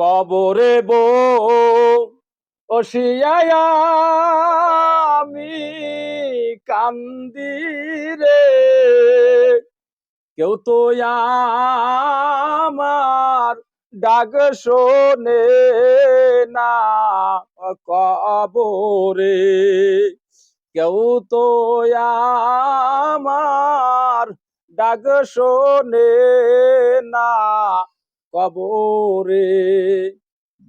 কবরে বো আমি কান্দি রে। কেউ তো আমার ডাক শোনে না কবরে। কেউ তো আমার ডাক শোনে কবরে।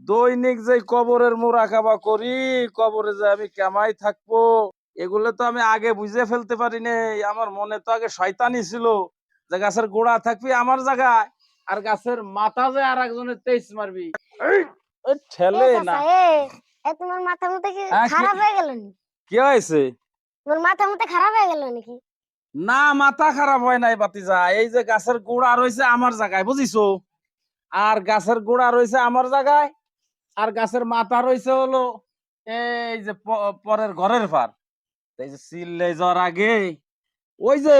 দৈনিক যে কবরের মোরাকাবা করি কবরে যে আমি কেমাই থাকব এগুলো তো আমি আগে বুঝে ফেলতে পারি নাই আমার মনে তো আগে শয়তানি ছিল যে গাছের গোড়া থাকবি আমার জায়গায় আর গাছের মাথা যে আর একজনের তেইশ মারবি। ঠেলে না। তোমার মাথা মতো কি হ্যাঁ, খারাপ হয়ে গেল কি হয়েছে? তোমার মাথা মতো খারাপ হয়ে গেল নাকি? না মাথা খারাপ হয় নাই বাতিজা এই যে গাছের গোড়া রয়েছে আমার জায়গায় বুঝিছো? আর গাছের গোড়া রয়েছে আমার জায়গায় আর গাছের মাথা রয়েছে হলো এই যে পরের ঘরের পার। এই যে চিল্লে যাওয়ার আগে ওই যে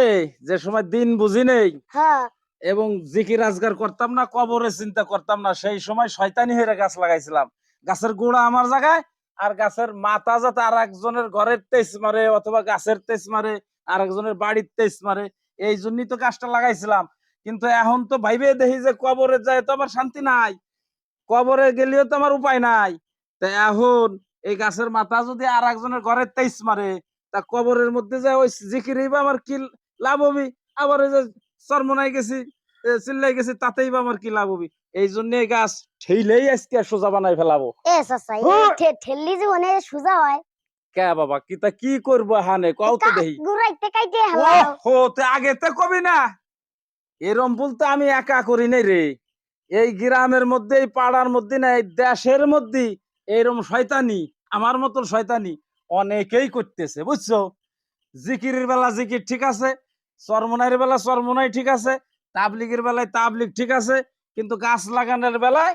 যে সময় দিন বুঝি নেই হ্যাঁ। এবং জিকির রাজগার করতাম না কবরে চিন্তা করতাম না সেই সময় শয়তানি হয়ে গাছ লাগাইছিলাম। গাছের গোড়া আমার জায়গায় আর গাছের মাথা যাতে আর একজনের ঘরের তেজ মারে অথবা গাছের তেজ মারে আর একজনের বাড়ির তেজ মারে এই জন্যই তো গাছটা লাগাইছিলাম। কিন্তু এখন তো ভাইবে দেখি যে কবরে যায় তো আমার শান্তি নাই। কবরে গেলেও তো আমার উপায় নাই। তা এখন এই গাছের মাথা যদি আর একজনের ঘরের তেজ মারে তা কবরের মধ্যে যায় ওই জিকির হইবা আমার কি লাভ হবি? আবার ওই যে চরমনাই গেছি চিল্লাই গেছি তাতেই বা আমার কি লাভ হবি? এই জন্য এই গাছ ঠেইলেই আজকে সোজা বানাই ফেলাবো। এ চাচা ঠেললি যে অনেক সোজা হয়। কে বাবা কি তা কি করব হানে কও তো দেখি। গুড়াইতে কাইতে হালাও। হো তে আগে তো কবি না। এরম বলতে আমি একা করি নাই রে। এই গ্রামের মধ্যে এই পাড়ার মধ্যে না এই দেশের মধ্যে এইরকম শয়তানি আমার মতন শয়তানি অনেকেই করতেছে বুঝছ? জিকিরের বেলা জিকির ঠিক আছে চরমনাইয়ের বেলা চরমনাই ঠিক আছে তাবলিগের বেলায় তাবলিগ ঠিক আছে কিন্তু গাছ লাগানোর বেলায়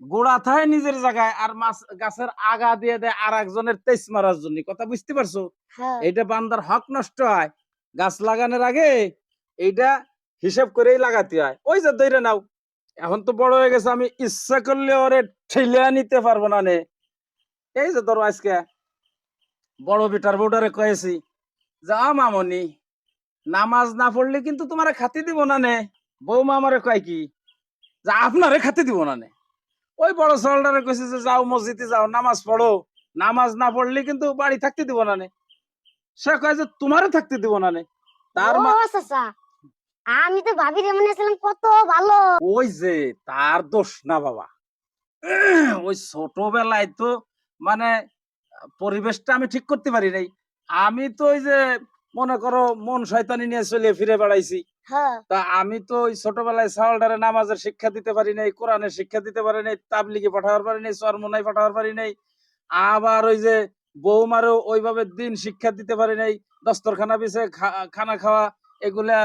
গোড়া থায় নিজের জায়গায় আর মাছ গাছের আগা দিয়ে দেয় আর একজনের তেজ মারার জন্য। কথা বুঝতে পারছ? হ্যাঁ। এইটা বান্দার হক নষ্ট হয়। গাছ লাগানোর আগে এইটা হিসাব করেই লাগাতে হয়। ওই যে ধরে নাও এখন তো বড় হয়ে গেছে আমি ইচ্ছা করলে ওরে ঠেলে নিতে পারব না নে। এই যে ধরো আজকে বড় বিটার বোর্ডারে কয়েছি যা মামনি নামাজ না পড়লে কিন্তু তোমারে খাতি দিব না নে। বৌমা আমারে কয় কি যে আপনারে খাতি দিব না নে। ওই বড় সলডারে কইছে যে যাও মসজিদে যাও নামাজ পড়ো। নামাজ না পড়লে কিন্তু বাড়ি থাকতে দিব না নে। সে কয় যে তোমারও থাকতে দিব না নে। তার মা চাচা আমি তো ভাবি রে মনে ছিলাম কত ভালো। ওই যে তার দোষ না বাবা। ওই ছোটবেলায় তো মানে পরিবেশটা আমি ঠিক করতে পারি নাই। আমি তো ওই যে মনে করো মন শয়তানি নিয়ে চলে ফিরে বেড়াইছি। হ্যাঁ। তা আমি তো ওই ছোটবেলায় সাওয়ালডারে নামাজের শিক্ষা দিতে পারি নাই কোরআনের শিক্ষা দিতে পারি নাই তাবলিগে পাঠাবার পারি নাই চরমনাই পাঠাবার পারি নাই আবার ওই যে বৌমারও ওইভাবে দিন শিক্ষা দিতে পারি নাই দস্তরখানা পিছে খানা খাওয়া এগুলা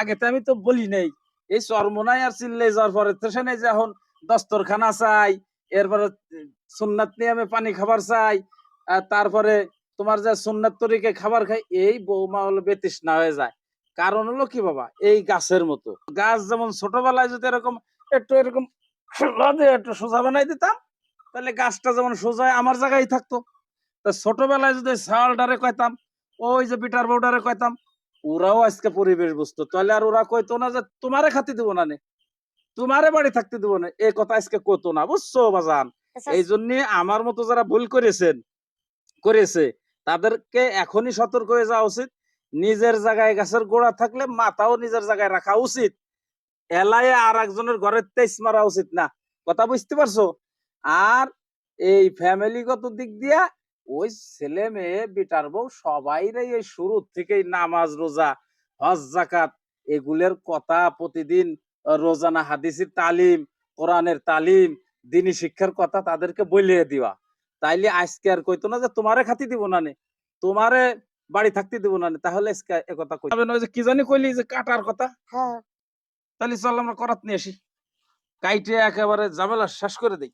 আগে তো আমি তো বলি নাই। এই চরমনাই আর চিল্লে যাওয়ার পরে তো সে যে এখন দস্তরখানা চাই, এরপরে সুন্নাত আমি পানি খাবার চাই, আর তারপরে তোমার যে সুন্নাত তরিকে খাবার খাই, এই বৌমা হলো বেতৃষ্ণা হয়ে যায়। কারণ হলো কি বাবা? এই গাছের মতো। গাছ যেমন ছোটবেলায় যদি এরকম একটু এরকম একটু সোজা বানাই দিতাম, তাহলে গাছটা যেমন সোজা আমার জায়গায় থাকতো। তা ছোটবেলায় যদি সালডারে কইতাম ওই যে পিটার বউডারে কইতাম ওরাও আজকে পরিবেশ বুঝতো। তাহলে আর ওরা কইতো না যে তোমারে খাতি দিব না তোমারে বাড়ি থাকতে দিব না। এই কথা আজকে কইতো না বুঝছ বাজান? এই জন্য আমার মতো যারা ভুল করেছেন করেছে তাদেরকে এখনই সতর্ক হয়ে যাওয়া উচিত। নিজের জায়গায় গাছের গোড়া থাকলে মাথাও নিজের জায়গায় রাখা উচিত। এলায় আর একজনের ঘরের তেজ মারা উচিত না। কথা বুঝতে পারছ? আর এই ফ্যামিলিগত দিক দিয়া ওই ছেলে মেয়ে বিটার বউ সবাই এই শুরু থেকেই নামাজ রোজা হজ জাকাত এগুলের কথা প্রতিদিন রোজানা হাদিসের তালিম কোরআনের তালিম দিনী শিক্ষার কথা তাদেরকে বলিয়ে দিবা। তাইলে আজকে আর কইতো না যে তোমারে খাতি দিব না নে তোমারে বাড়ি থাকতে দিব না নে তাহলে আজকে একথা কই তবে নয় যে কি জানি কইলি যে কাটার কথা। হ্যাঁ। তাহলে চল আমরা করাত নিয়ে আসি। কাইটে একেবারে ঝামেলা শেষ করে দেই।